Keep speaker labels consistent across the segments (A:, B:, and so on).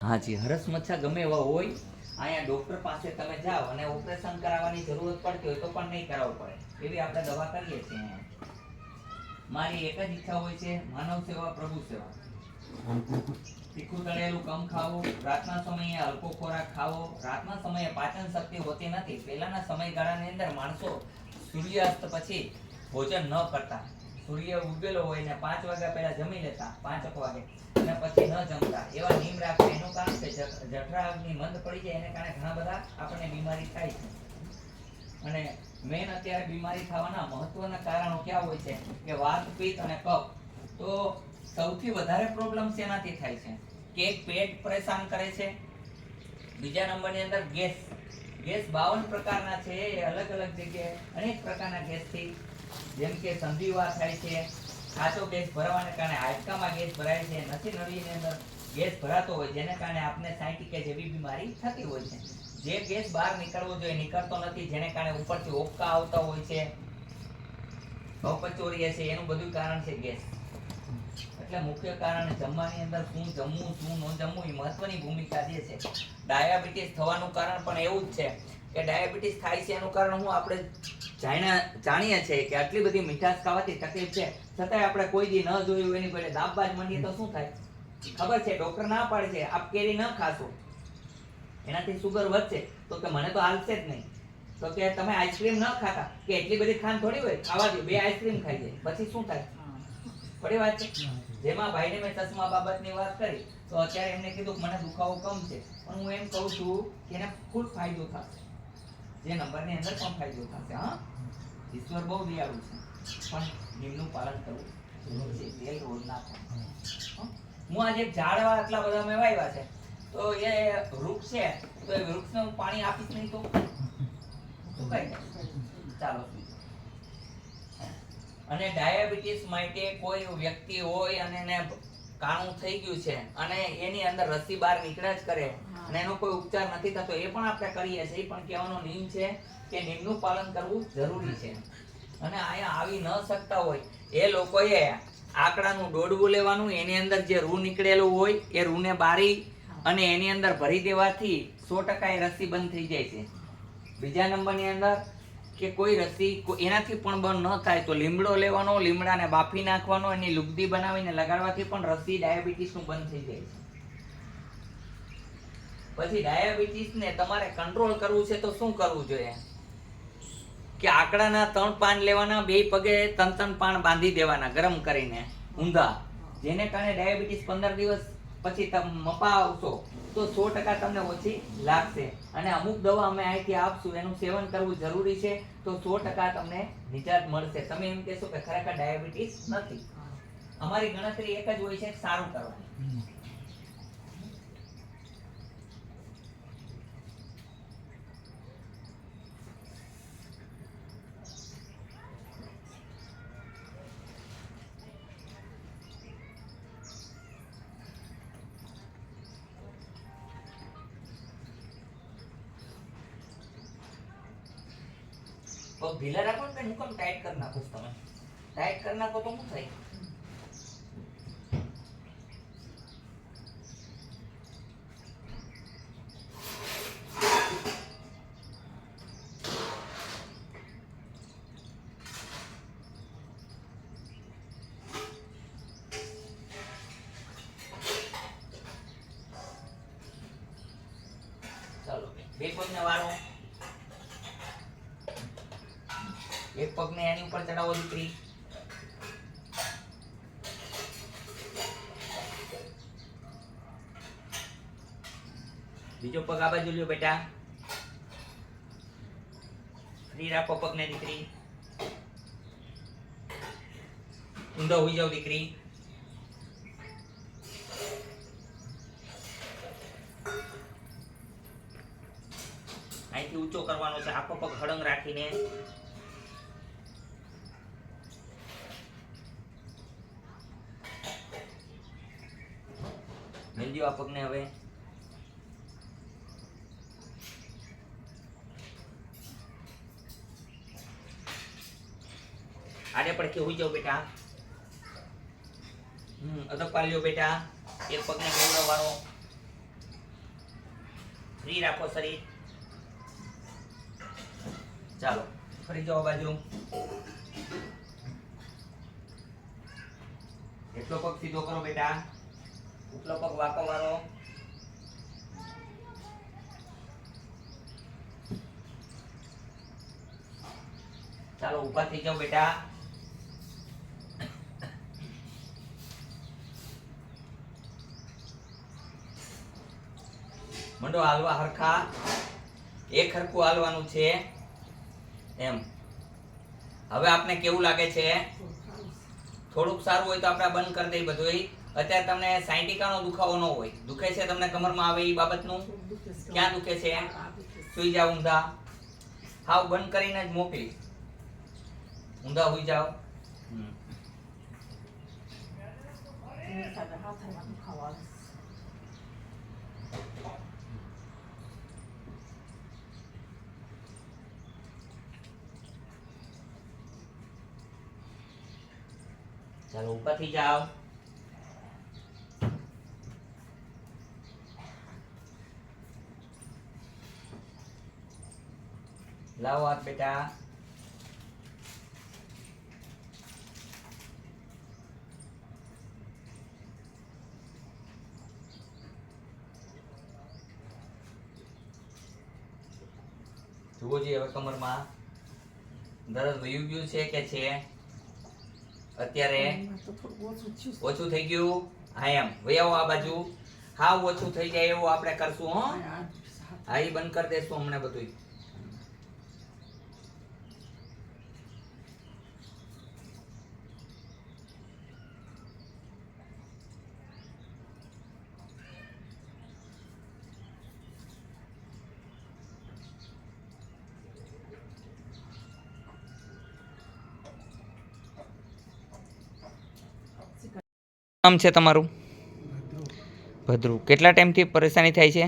A: હાજી, હરસ મચ્છા ગમે એવા હોય, અહીંયા ડોક્ટર પાસે તમે જાઓ અને ઓપરેશન કરાવવાની જરૂરત પડતી હોય તો પણ નહીં કરાવવું પડે. એવી આપણે દવા કરીએ છીએ મારી એક જ ઈચ્છા હોય છે, માનવ સેવા, પ્રભુ સેવા. તીખું તળેલું કમ ખાવું, રાતના સમયે હલકો ખોરાક ખાવો. રાતના સમયે પાચન શક્તિ હોતી નથી. પહેલાના સમયગાળાની અંદર માણસો સૂર્યાસ્ત પછી ભોજન ન કરતા. સૂર્ય ઉગેલો હોય ને પાંચ વાગ્યા પહેલા જમી લેતા પાંચક વાગે. અને પછી ન જમતા. એવા નિયમ રાખવા એનું કારણ કે જઠરાગની મંદ પડી જાય, એને કારણે ઘણા બધા આપણને બીમારી થાય છે. અને મેન અત્યારે બીમારી થવાના મહત્વના કારણો ક્યાં હોય છે? કે વાત, પિત્ત અને કફ. તો સૌથી વધારે પ્રોબ્લેમ શેનાથી થાય છે? કે પેટ પરેશાન કરે છે. બીજા નંબરની અંદર ગેસ. ગેસ બાવન પ્રકારના છે, એ અલગ અલગ જગ્યાએ અનેક પ્રકારના ગેસથી જેમ કે સંધિવા થાય છે કાચો ગેસ ભરાવાને કારણે હાડકામાં ગેસ ભરાય છે, નથી નળીની અંદર ગેસ ભરાતો હોય, જેને કારણે આપને સાયટિકા જેવી બીમારી થતી હોય છે. જે ગેસ બહાર નીકળવો જોઈએ, નીકળતો નથી, જેને કારણે ઉપરથી ઓપકા આવતા હોય છે અપચોરીએ છે એનું બધું કારણ છે ગેસ. એટલે મુખ્ય કારણ જમવાની અંદર શું જમવું, શું ન જમવું, એ મહત્વની ભૂમિકા જે છે. ડાયાબિટીસ થવાનું કારણ પણ એવું જ છે કે ડાયાબિટીસ થાય છે, એનું કારણ હું આપણે જાણીએ છીએ કે આટલી બધી મીઠાશ ખાવાથી તકલીફ છે. છતાંય આપણે કોઈ દી ન જોયું, એની પહેલે દાબવા જ તો શું થાય? ખબર છે, ડોક્ટર ના પાડે છે, આપ કેરી ન ખાશો. એનાથી સુગર વધશે. તો કે મને તો હાલશે જ નહીં. તો કે તમે આઈસ્ક્રીમ ન ખાતા. કે એટલી બધી ખાંડ થોડી હોય, ખાવા દો, બે આઈસ્ક્રીમ ખાઈ જાય. પછી શું થાય? થોડી વાત છે. જેમાં ભાઈને મેં ચશ્મા બાબતની વાત કરી, તો અત્યારે એમને કીધું મને દુખાવો કમ છે. પણ હું એમ કહું છું કે એને ફૂલ ફાયદો થશે. જે નંબરની અંદર પણ ફાયદો થશે હા? ઈશ્વર બહુ દયાળુ છે. પણ નિયમનું પાલન કરવું હું? આજે ઝાડવા આટલા બધા મેં છે. તો એ વૃક્ષ છે, તો એ વૃક્ષને હું પાણી આપીશ નહીં તો? ચાલો. અને ડાયાબિટીસ માટે કોઈ વ્યક્તિ હોય અને એને કાણું થઈ ગયું છે અને એની અંદર રસી બહાર નીકળ્યા જ કરે અને એનો કોઈ ઉપચાર નથી થતો, એ પણ આપણે કરીએ છીએ, પણ કહેવાનો નિયમ છે કે નિયમનું પાલન કરવું જરૂરી છે. અને અહીંયા આવી ન શકતા હોય, એ લોકોએ આંકડાનું દોડવું લેવાનું, એની અંદર જે રૂ નીકળેલું હોય, એ રૂને બારી અને એની અંદર ભરી દેવાથી સો ટકા એ રસી બંધ થઈ જાય છે. બીજા નંબરની અંદર કે કોઈ રસી એનાથી પણ બંધ ન થાય તો લીમડો લેવાનો, લીમડાને બાફી નાખવાનો, એની લુગદી બનાવીને લગાડવાથી પણ રસી ડાયાબિટીસનું બંધ થઈ જાય છે. પછી ડાયાબિટીસને તમારે કંટ્રોલ કરવું છે તો શું કરવું જોઈએ? કે આકડાના ત્રણ પાન લેવાના, બે પગે ત્રણ ત્રણ પાન બાંધી દેવાના ગરમ કરીને, ઊંધા. જેને કારણે ડાયાબિટીસ પંદર દિવસ પછી તમે મપા આવશો, તો સો ટકા તમને ઓછી લાગશે. અને અમુક દવા અમે અહીંથી આપશું, એનું સેવન કરવું જરૂરી છે, તો સો ટકા તમને નિજાત મળશે. તમે એમ કહેશો કે ખરેખર ડાયાબિટીસ નથી. અમારી ગણતરી એક જ હોય છે, સારું કરવાની. પગ ઢીલા રાખો ને હું કેમ ટાઈટ કરી નાખો તમે. ટાઈટ કરી નાખો તો શું થાય? ચાલો બે પગને વાળો એક પગને એની ઉપર ચડાવો દીકરી. બીજો પગ આ બાજુ લ્યો બેટા. ફ્રી રાખો પગને દીકરી. ઊંધો હોઈ જાવ દીકરી. અહીંથી ઊંચો કરવાનો છે. આખો પગ હળંગ રાખીને. મેલજો આ પગને હવે. આડે પડખે હોઈ જાવ બેટા. હમ, અધક પાલ્યો બેટા. એક પગને ગૌરવવાનો ફ્રી રાખો શરીર. ચાલો, ફરી જાઓ બાજુ. એટલો પગ સીધો કરો બેટા. ઉપલો પગ વાકવવાનો ચાલો ઊભા થઈ જાઓ બેટા. મંડો હાલવા હરખા. એક હરખું હાલવાનું છે એમ. હવે આપને કેવું લાગે છે? થોડુંક સારું હોય તો આપણે બંધ કરી દઈએ બધું અત્યારે તમને સાયન્ટિકાનો દુખાવો ન હોય. દુખે છે તમને કમરમાં આવે એ બાબતનું? ક્યાં દુખે છે સુઈ જાવ ઊંધા. હાવ બંધ કરીને જ મોકલી. ઊંધા હોઈ જાવ ચાલો ઉપરથી જાઓ લાવો હાથ બેટા જુઓ જે હવે કમરમાં દર્દ વયું ગયું છે કે છે? અત્યારે ઓછું થઈ ગયું? હા એમ. વહી આ બાજુ. હાવ ઓછું થઈ જાય એવું આપણે કરશું હો. હા એ બંધ કરી દેશું હમણાં બધું નામ છે તમારું? ભદ્રુ. કેટલા ટાઈમથી પરેશાની થાય છે?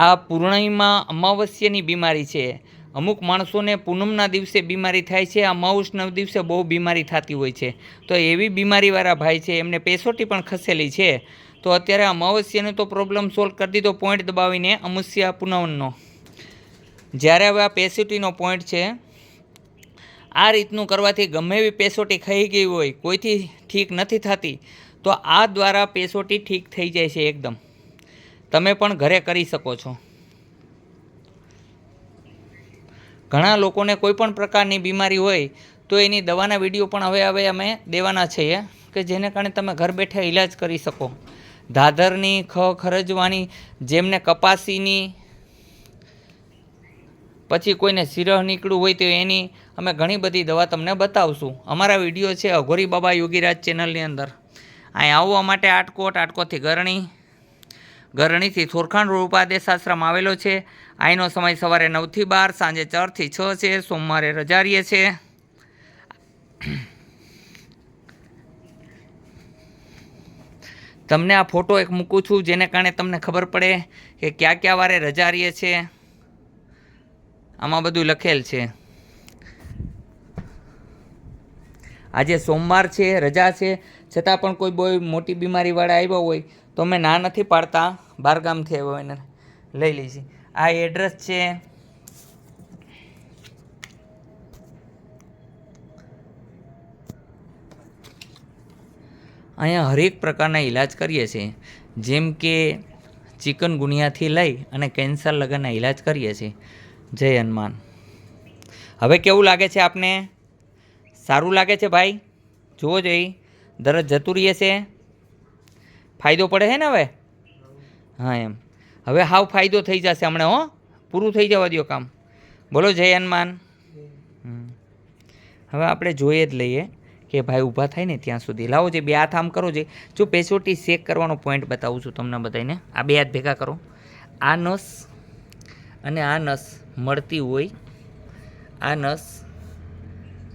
A: આ પૂર્ણિમા અમાવસ્યાની બીમારી છે. અમુક માણસોને પૂનમના દિવસે બીમારી થાય છે આ અમાવસના દિવસે બહુ બીમારી થતી હોય છે. તો એવી બીમારીવાળા ભાઈ છે, એમને પેસોટી પણ ખસેલી છે. તો અત્યારે અમાવસ્યાનો તો પ્રોબ્લેમ સોલ્વ કરી દીધો પોઈન્ટ દબાવીને અમુસ્યા પૂનમનો. જ્યારે હવે આ પેસોટીનો પોઈન્ટ છે આ રીતનું કરવાથી ગમે એવી પેસોટી ખાઈ ગઈ હોય, કોઈથી ઠીક નથી થતી, તો આ દ્વારા પેસોટી ઠીક થઈ જાય છે એકદમ. તમે પણ ઘરે કરી શકો છો. ઘણા લોકોને કોઈ પણ પ્રકારની બીમારી હોય, તો એની દવાના વીડિયો પણ હવે હવે અમે દેવાના છીએ કે જેને કારણે તમે ઘર બેઠા ઈલાજ કરી શકો. ધાધરની ખ, ખરજવાની, જેમને કપાસીની પછી કોઈને સિરહ નીકળ્યું હોય તો એની અમે ઘણી બધી દવા તમને બતાવશું. અમારા વીડિયો છે અઘોરી બાબા યોગીરાજ ચેનલની અંદર. અહીં આવવા માટે આટકોટ આટકોટથી ગરણી, ગરણીથી થોરખાણ રૂપાદેશ આશ્રમ આવેલો છે. અહીંનો સમય સવારે નવથી બાર, સાંજે ચારથી છ છે, સોમવારે રજા રહીએ છે. તમને આ ફોટો એક મૂકું છું, જેને કારણે તમને ખબર પડે કે ક્યાં ક્યાં વારે રજા રહીએ છે. આમાં બધું લખેલ છે. આજે સોમવાર છે, રજા છે. છતાં પણ કોઈ બહુ મોટી બીમારીવાળા આવ્યા હોય તો અમે ના નથી પાડતા. બહારગામથી આવ્યો એને લઈ લઈશી. આ એડ્રેસ છે. અહીંયા હરેક પ્રકારના ઈલાજ કરીએ છીએ. જેમ કે ચિકન ગુનિયાથી લઈ અને કેન્સર લગનના ઈલાજ કરીએ છીએ. જય હનુમાન. હવે કેવું લાગે છે આપને? સારું લાગે છે ભાઈ? જુઓ જઈ દરજ જતું રહીએ છે. ફાયદો પડે છે ને હવે? હા, એમ. હવે હાવ ફાયદો થઈ જશે હમણાં, હો. પૂરું થઈ જવા દો કામ. બોલો, જય હનુમાન. હવે આપણે જોઈએ જ લઈએ કે ભાઈ ઊભા થાય ને ત્યાં સુધી. લાવો જે બે હાથ આમ કરો જે. જો પેસોટી શેક કરવાનો પોઈન્ટ બતાવું છું તમને બધાને આ બે હાથ ભેગા કરો. આ નસ અને આ નસ. મળતી હોય, આ નસ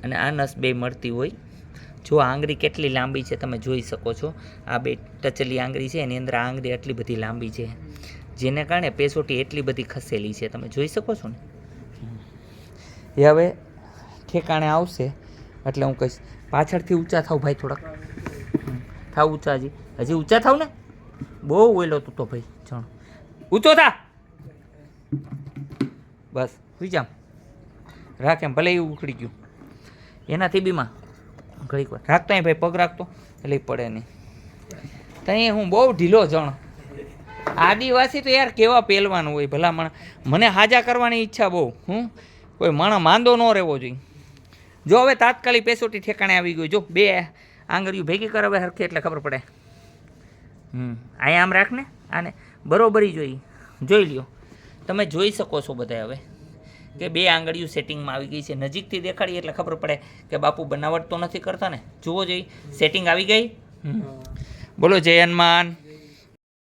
A: અને આ નસ બે મળતી હોય. જો આંગળી કેટલી લાંબી છે તમે જોઈ શકો છો. આ બે ટચલી આંગળી છે, એની અંદર આંગળી આટલી બધી લાંબી છે. જેને કારણે પેસોટી એટલી બધી ખસેલી છે. તમે જોઈ શકો છો ને? એ હવે ઠેકાણે આવશે, એટલે હું કહીશ, પાછળથી ઊંચા થાવ ભાઈ થોડાક. થાવ ઊંચા હજી. હજી ઊંચા થાવ ને? બહુ ઓયલો તું તો ભાઈ, જણ. ઊંચો થા! બસ સુઈ જામ રાખ એમ, ભલે એવું ઉખડી ગયું. એનાથી બીમાં ઘડીક વાર. રાખતો અહીં ભાઈ, પગ રાખતો. એટલે પડે નહીં. ત્યાં હું બહુ ઢીલો જણ. આદિવાસી તો યાર કેવા પહેલવાનું હોય ભલામણ. મને હાજા કરવાની ઈચ્છા બહુ, હું? કોઈ માણસ માંદો ન રહેવો જોઈએ. જો હવે તાત્કાલિક પેસોટી ઠેકાણે આવી ગયું. જો, બે આંગળીઓ ભેગી કર હવે હરખી એટલે ખબર પડે. હમ, અહીંયા આમ રાખને આને બરોબરી જોઈ. જોઈ લ્યો. તમે જોઈ શકો છો બધા હવે કે બે આંગળીઓ સેટિંગમાં આવી ગઈ છે. નજીકથી દેખાડીએ એટલે ખબર પડે કે બાપુ બનાવટ તો નથી કરતા ને? જુઓ જોઈ સેટિંગ આવી ગઈ. બોલો જય હનુમાન.